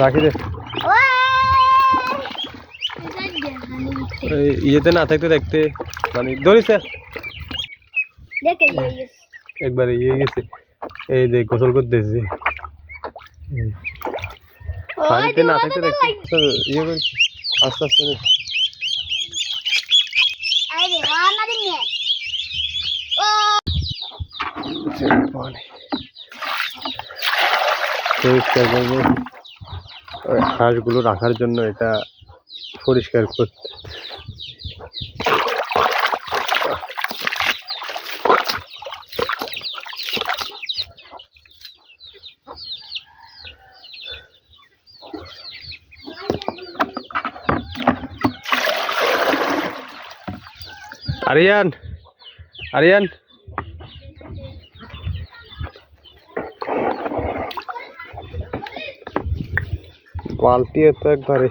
রাখি দে এই ইয়েতে না থাকতে দেখতে মানে ধরিস দেখে ইয়ে ইয়ে একবার ইয়ে গেছে এই যে গোসল করতেছি পানিতে না থাকতে দেখতে তো ইয়ে করিস আস্তে আস্তে নে। আরে ওনা দিনে ও পানি পরিষ্কার করব ওই হাঁসগুলো রাখার জন্য এটা পরিষ্কার করতে আরিয়ান আরিয়ান। বালতি তো একবারে।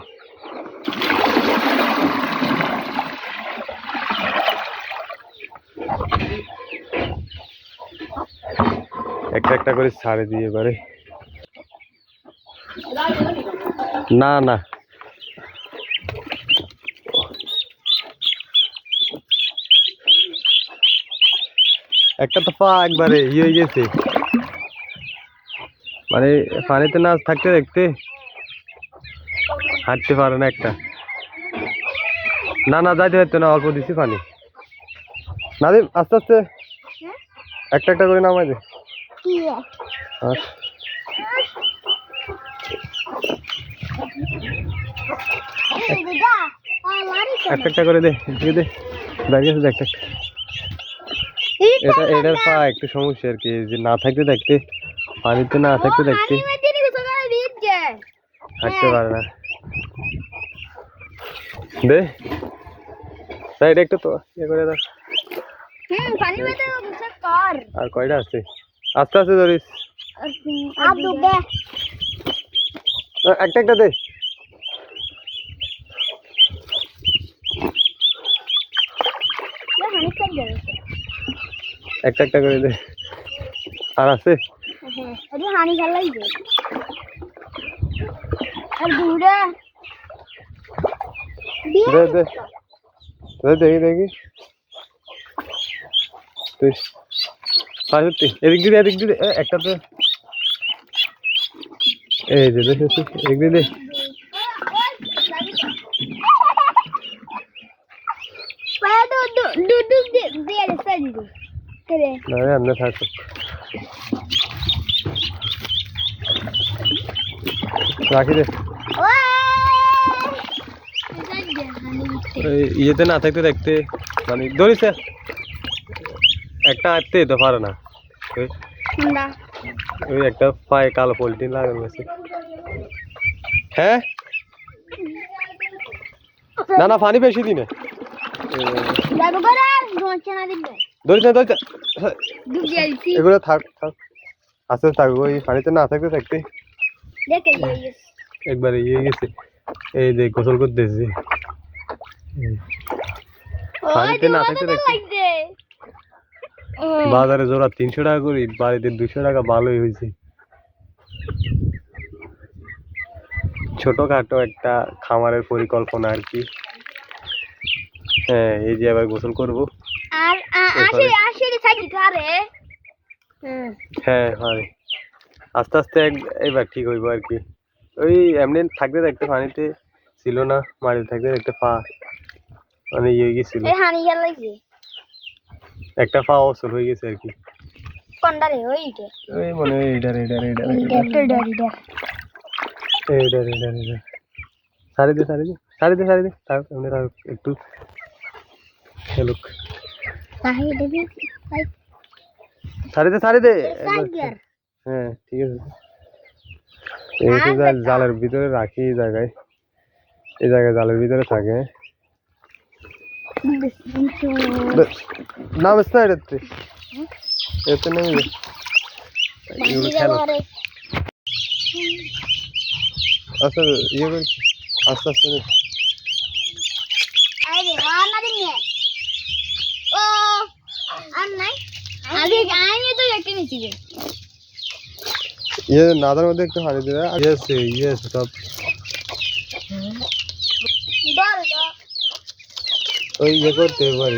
একটা একটা করে ছাড়ে দিয়ে এবারে। না না। একটা তো পা একবারে ইয়ে হয়ে গেছে। মানে পানিতে না থাকতে দেখতে। হাঁটতে পারে না একটা। না না যাইতে পারতো না অল্প দিছি পানি। না দে আস্তে আস্তে। একটা একটা করে নামাই দে। আলারি একটা একটা করে দে দিয়ে দে। দাঁড়িয়ে আছে একটা। এটা এটার পা একটু সমস্যা আর কি যে না থাকতে দেখতে পানিতে না থাকতে দেখতে হাঁটতে পারে না। দে। সাইড একটা তো ইয়ে করে দাও। হুম পানি মধ্যে বুঝে কর। আর কয়টা আছে? আস্তে আস্তে ধরিস। আব দুবে একটা একটা দে। হানি কর দে। একটা একটা করে দে। আর আছে? হ্যাঁ আরে হানি খালাই দে। আর দে দে। দে দেখি দেখি। তুই সত্যি এদিক দিয়ে এদিক দিয়ে একটা তো এই যে এদিক দিয়ে দে। আমরা থাক। রাখি দে। ইয়েতে না থাকতে দেখতে মানে ধরিস একটা আটতে তো পারে না। ওই একটা পায়ে কালো পোলট্রি লাগানো আছে। হ্যাঁ? না না পানি বেশি দিনে। ধরিস না ধরিস এগুলো থাক থাক। আস্তে থাকব ওই পানিতে না থাকতে থাকতে। একবার ইয়ে গেছে। এই যে গোসল করতেছি। পানিতে না থাকতে বাজারে জোড়া তিনশো টাকা করি বাড়িতে দুশো টাকা ভালোই হয়েছে। ছোটখাটো একটা খামারের পরিকল্পনা আর কি। হ্যাঁ এই যে আবার গোসল করব। আর আরে হ্যাঁ হয়। আস্তে আস্তে এক- এবার ঠিক হইব আর কি। ওই এমনি থাকতে থাকতে পানিতে ছিল না মাটিতে থাকতে থাকতে পা মানে ইয়ে হয়ে গেছিল একটা পা অসল হয়ে গেছে আর কি। ওইটা ওই মনে হয় সারি দে সারি দে সারি দে সারি দে। থাক এমনি থাক একটু খেলুক। সারি দে সারি দে। হ্যাঁ ঠিক আছে। এই হচ্ছে জাল- জালের ভিতরে রাখি এই জায়গায়। এই জায়গায় জালের ভিতরে থাকে। নামিস না এটাতে এতে। নেমে খেলো। আচ্ছা ইয়ে করি। আস্তে আস্তে নে। আরে ও আর নাই। আগে আইনি তো একটা নিছি রে ইয়ে নাদার মধ্যে একটু পানি দিলে ইয়ে আছে ইয়ে আছে সব ধর ধর ওই ইয়ে করতে হবে পারি